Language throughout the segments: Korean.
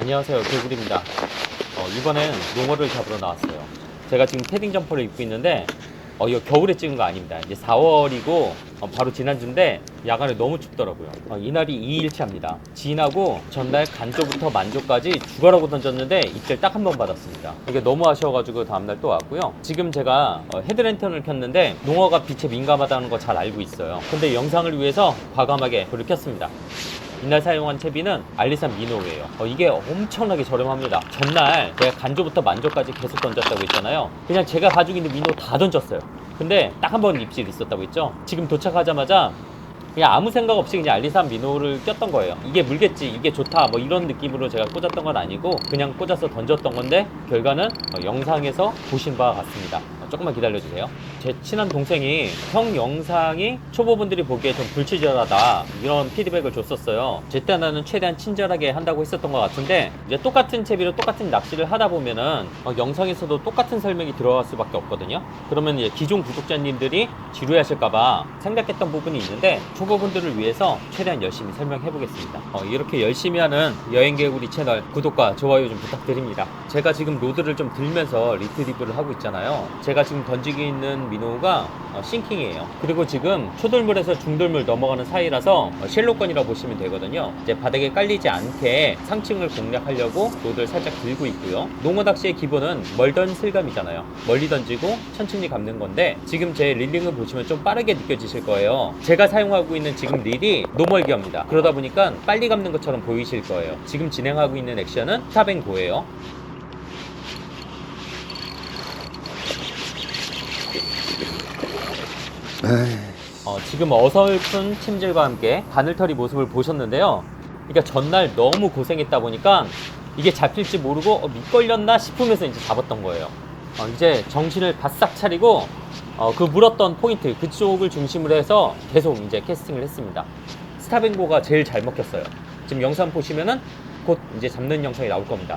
안녕하세요. 개구리입니다. 어, 이번엔 농어를 잡으러 나왔어요. 제가 지금 패딩 점퍼를 입고 있는데 어, 이거 겨울에 찍은 거 아닙니다. 이제 4월이고 바로 지난주인데 야간에 너무 춥더라고요. 어, 이날이 2일차입니다. 지나고 전날 간조부터 만조까지 죽어라고 던졌는데 입질 딱 한 번 받았습니다. 이게 너무 아쉬워가지고 다음날 또 왔고요. 지금 제가 어, 헤드랜턴을 켰는데 농어가 빛에 민감하다는 거 잘 알고 있어요. 근데 영상을 위해서 과감하게 불을 켰습니다 이날 사용한 채비는 알리산 미노우예요. 어, 이게 엄청나게 저렴합니다. 전날 제가 간조부터 만조까지 계속 던졌다고 했잖아요. 그냥 제가 가지고 있는 미노 다 던졌어요. 근데 딱 한 번 입질이 있었다고 했죠. 지금 도착하자마자 그냥 아무 생각 없이 그냥 알리산 미노를 꼈던 거예요. 이게 물겠지, 이게 좋다, 뭐 이런 느낌으로 제가 꽂았던 건 아니고 그냥 꽂아서 던졌던 건데 결과는 어, 영상에서 보신 바와 같습니다. 어, 조금만 기다려주세요. 제 친한 동생이 형 영상이 초보분들이 보기에 좀 불친절하다 이런 피드백을 줬었어요. 제때 나는 최대한 친절하게 한다고 했었던 것 같은데 이제 똑같은 채비로 똑같은 낚시를 하다 보면은 어, 영상에서도 똑같은 설명이 들어갈 수밖에 없거든요. 그러면 이제 기존 구독자님들이 지루해하실까봐 생략했던 부분이 있는데 초보 분들을 위해서 최대한 열심히 설명해 보겠습니다. 어, 이렇게 열심히 하는 여행개구리 채널 구독과 좋아요 좀 부탁드립니다. 제가 지금 로드를 좀 들면서 리트리브를 하고 있잖아요. 제가 지금 던지고 있는 미노우가 어, 싱킹이에요. 그리고 지금 초돌물에서 중돌물 넘어가는 사이라서 어, 쉘로건이라고 보시면 되거든요. 이제 바닥에 깔리지 않게 상층을 공략하려고 로드를 살짝 들고 있고요. 농어 낚시의 기본은 멀던 슬감이잖아요. 멀리 던지고 천천히 감는 건데 지금 제 릴링을 보시면 좀 빠르게 느껴지실 거예요. 제가 사용하고 있는 지금 릴이 노멀기어입니다. 그러다 보니까 빨리 감는 것처럼 보이실 거예요. 지금 진행하고 있는 액션은 스탑앤고예요. 어, 지금 어설픈 침질과 함께 바늘털이 모습을 보셨는데요. 그러니까 전날 너무 고생했다 보니까 이게 잡힐지 모르고 어, 밑걸렸나 싶으면서 이제 잡았던 거예요. 어, 이제 정신을 바싹 차리고 어, 그 물었던 포인트 그쪽을 중심으로 해서 계속 이제 캐스팅을 했습니다. 스타뱅고가 제일 잘 먹혔어요. 지금 영상 보시면은 곧 이제 잡는 영상이 나올 겁니다.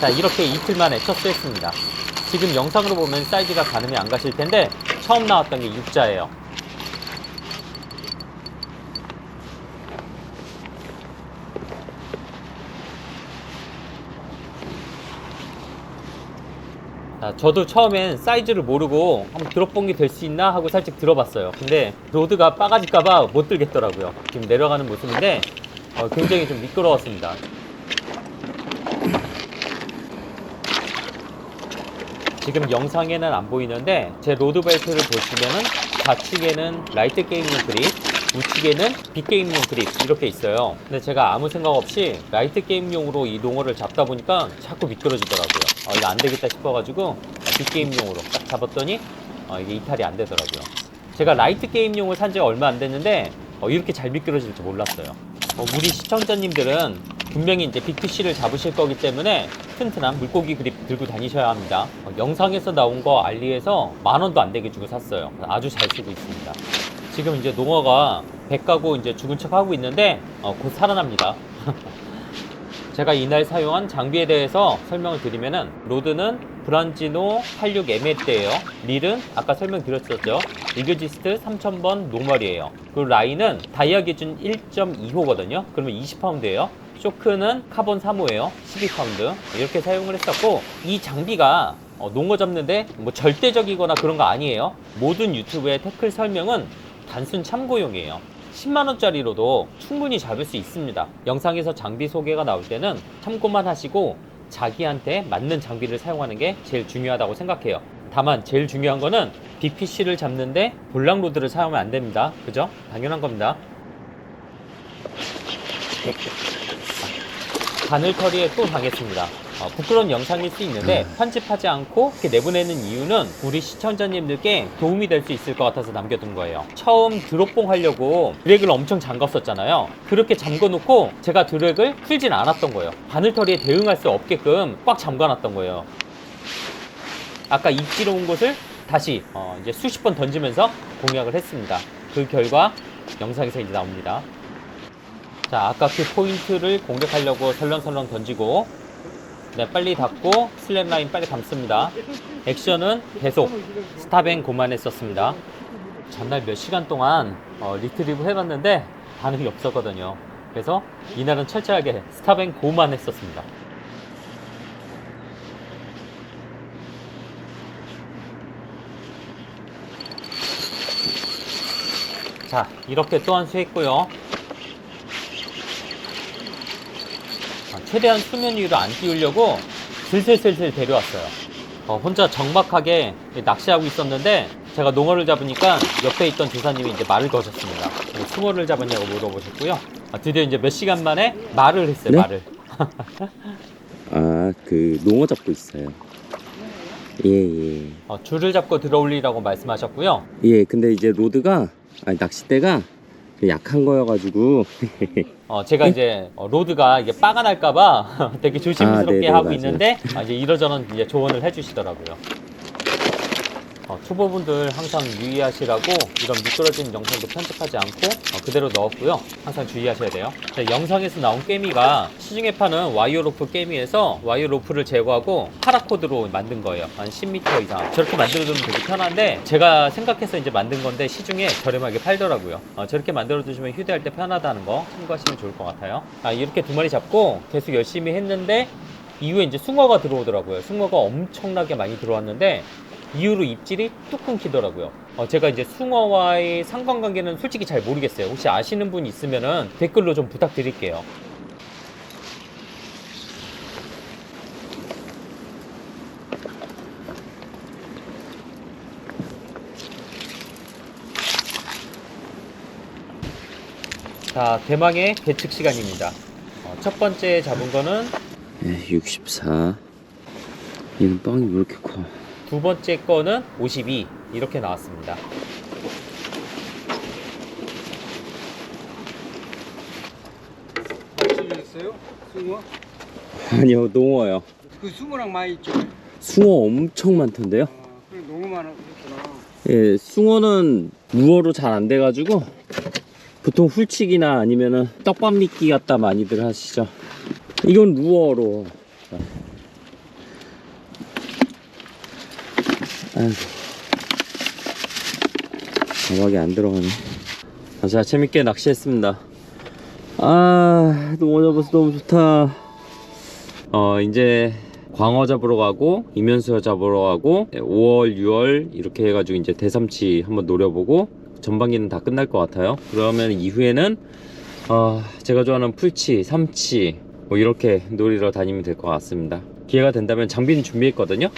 자 이렇게 이틀 만에 첫 수했습니다. 지금 영상으로 보면 사이즈가 가늠이 안 가실 텐데 처음 나왔던 게 육자예요. 자, 저도 처음엔 사이즈를 모르고 한번 드롭봉이 될수 있나 하고 살짝 들어봤어요. 근데 로드가 빠가질까봐 못 들겠더라고요. 지금 내려가는 모습인데 어, 굉장히 좀 미끄러웠습니다 지금 영상에는 안 보이는데 제 로드 벨트를 보시면은 좌측에는 라이트 게임용 그립, 우측에는 빅 게임용 그립 이렇게 있어요. 근데 제가 아무 생각 없이 라이트 게임용으로 이 농어를 잡다 보니까 자꾸 미끄러지더라고요. 어, 이거 안 되겠다 싶어가지고 빅 게임용으로 딱 잡았더니 어, 이게 이탈이 안 되더라고요. 제가 라이트 게임용을 산 지가 얼마 안 됐는데 어, 이렇게 잘 미끄러질 줄 몰랐어요. 어, 우리 시청자님들은 분명히 이제 빅피쉬를 잡으실 거기 때문에 튼튼한 물고기 그립 들고 다니셔야 합니다. 어, 영상에서 나온 거 알리에서 만 원도 안 되게 주고 샀어요. 아주 잘 쓰고 있습니다. 지금 이제 농어가 배 까고 이제 죽은 척 하고 있는데 어, 곧 살아납니다. 제가 이날 사용한 장비에 대해서 설명을 드리면은 로드는 브란지노 86M대예요. 릴은 아까 설명드렸었죠. 리그지스트 3000번 노멀이에요. 그리고 라인은 다이아 기준 1.25거든요. 그러면 20파운드예요. 쇼크는 카본 3호예요. 12파운드. 이렇게 사용을 했었고 이 장비가 어, 농어 잡는데 뭐 절대적이거나 그런 거 아니에요. 모든 유튜브의 태클 설명은 단순 참고용이에요. 10만원짜리로도 충분히 잡을 수 있습니다. 영상에서 장비 소개가 나올 때는 참고만 하시고 자기한테 맞는 장비를 사용하는 게 제일 중요하다고 생각해요. 다만 제일 중요한 거는 BPC를 잡는데 볼랑로드를 사용하면 안 됩니다. 그죠? 당연한 겁니다. 바늘털이에 또 당했습니다. 어, 부끄러운 영상일 수 있는데 편집하지 않고 이렇게 내보내는 이유는 우리 시청자님들께 도움이 될 수 있을 것 같아서 남겨둔 거예요. 처음 드롭봉 하려고 드랙을 엄청 잠갔었잖아요. 그렇게 잠궈놓고 제가 드랙을 풀진 않았던 거예요. 바늘털이에 대응할 수 없게끔 꽉 잠가놨던 거예요. 아까 입지로 온 곳을 다시 어, 이제 수십 번 던지면서 공략을 했습니다. 그 결과 영상에서 이제 나옵니다. 자, 아까 그 포인트를 공략하려고 설렁설렁 던지고 네, 빨리 닫고 슬랩 라인 빨리 감습니다. 액션은 계속 스탑앤 고만 했었습니다. 전날 몇 시간 동안 어, 리트리브 해봤는데 반응이 없었거든요. 그래서 이날은 철저하게 스탑앤 고만 했었습니다. 자, 이렇게 또한 수 했고요. 최대한 수면 위로 안 띄우려고 슬슬슬슬 데려왔어요. 어, 혼자 적막하게 낚시하고 있었는데 제가 농어를 잡으니까 옆에 있던 조사님이 이제 말을 거셨습니다. 뭐 숭어를 잡았냐고 물어보셨고요. 아, 드디어 이제 몇 시간 만에 말을 했어요. 네? 말을. 아, 그 농어 잡고 있어요. 예, 예. 어, 줄을 잡고 들어올리라고 말씀하셨고요. 예, 근데 이제 로드가 아니 낚싯대가 약한 거여가지고 어, 제가 이제 어, 로드가 이게 빠가 날까봐 되게 조심스럽게 아, 네네, 하고 맞아요. 있는데 아, 이제 이러저런 이제 조언을 해주시더라고요. 어, 초보분들 항상 유의하시라고 이런 미끄러진 영상도 편집하지 않고 어, 그대로 넣었고요. 항상 주의하셔야 돼요. 자, 영상에서 나온 깨미가 시중에 파는 와이어 로프 깨미에서 와이어 로프를 제거하고 파라코드로 만든 거예요. 한 10m 이상. 저렇게 만들어두면 되게 편한데 제가 생각해서 이제 만든 건데 시중에 저렴하게 팔더라고요. 어, 저렇게 만들어두시면 휴대할 때 편하다는 거 참고하시면 좋을 것 같아요. 아, 이렇게 두 마리 잡고 계속 열심히 했는데 이후에 이제 숭어가 들어오더라고요. 숭어가 엄청나게 많이 들어왔는데 이후로 입질이 뚝 끊기더라고요. 어, 제가 이제 숭어와의 상관관계는 솔직히 잘 모르겠어요. 혹시 아시는 분 있으면은 댓글로 좀 부탁드릴게요. 자, 대망의 계측 시간입니다. 어, 첫 번째 잡은 거는 예, 64. 얘는 빵이 왜 이렇게 커? 두 번째 거는 52 이렇게 나왔습니다. 있어요? 숭어? 아니요, 농어요. 그 숭어랑 많이 있죠? 숭어 엄청 많던데요? 아, 그래 너무 많았구나. 예, 숭어는 무어로 잘 안 돼가지고 보통 훌치기나 아니면은 떡밥 미끼 갖다 많이들 하시죠. 이건 루어로. 아이고. 가박이 안 들어가네. 아, 자, 재밌게 낚시했습니다. 아, 농어 잡아서 너무 좋다. 어, 이제 광어 잡으러 가고 이면수 잡으러 가고 5월, 6월 이렇게 해가지고 이제 대삼치 한번 노려보고 전반기는 다 끝날 것 같아요. 그러면 이후에는 어, 제가 좋아하는 풀치, 삼치 뭐 이렇게 놀이러 다니면 될 것 같습니다. 기회가 된다면 장비는 준비했거든요.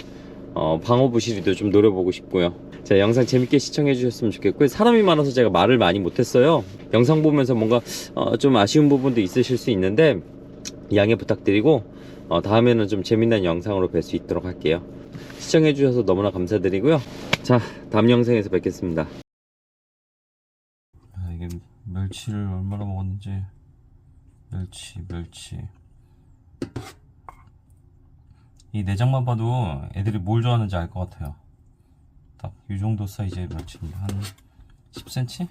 어, 방어 부 시리도 좀 노려보고 싶고요. 자, 영상 재밌게 시청해 주셨으면 좋겠고요. 사람이 많아서 제가 말을 많이 못했어요. 영상 보면서 뭔가 어, 좀 아쉬운 부분도 있으실 수 있는데 양해 부탁드리고 어, 다음에는 좀 재밌는 영상으로 뵐 수 있도록 할게요. 시청해 주셔서 너무나 감사드리고요. 자, 다음 영상에서 뵙겠습니다. 아, 이게 멸치를 얼마나 먹었는지 멸치, 멸치. 이 내장만 봐도 애들이 뭘 좋아하는지 알 것 같아요. 딱 이 정도 사이즈의 멸치입니다. 한 10cm?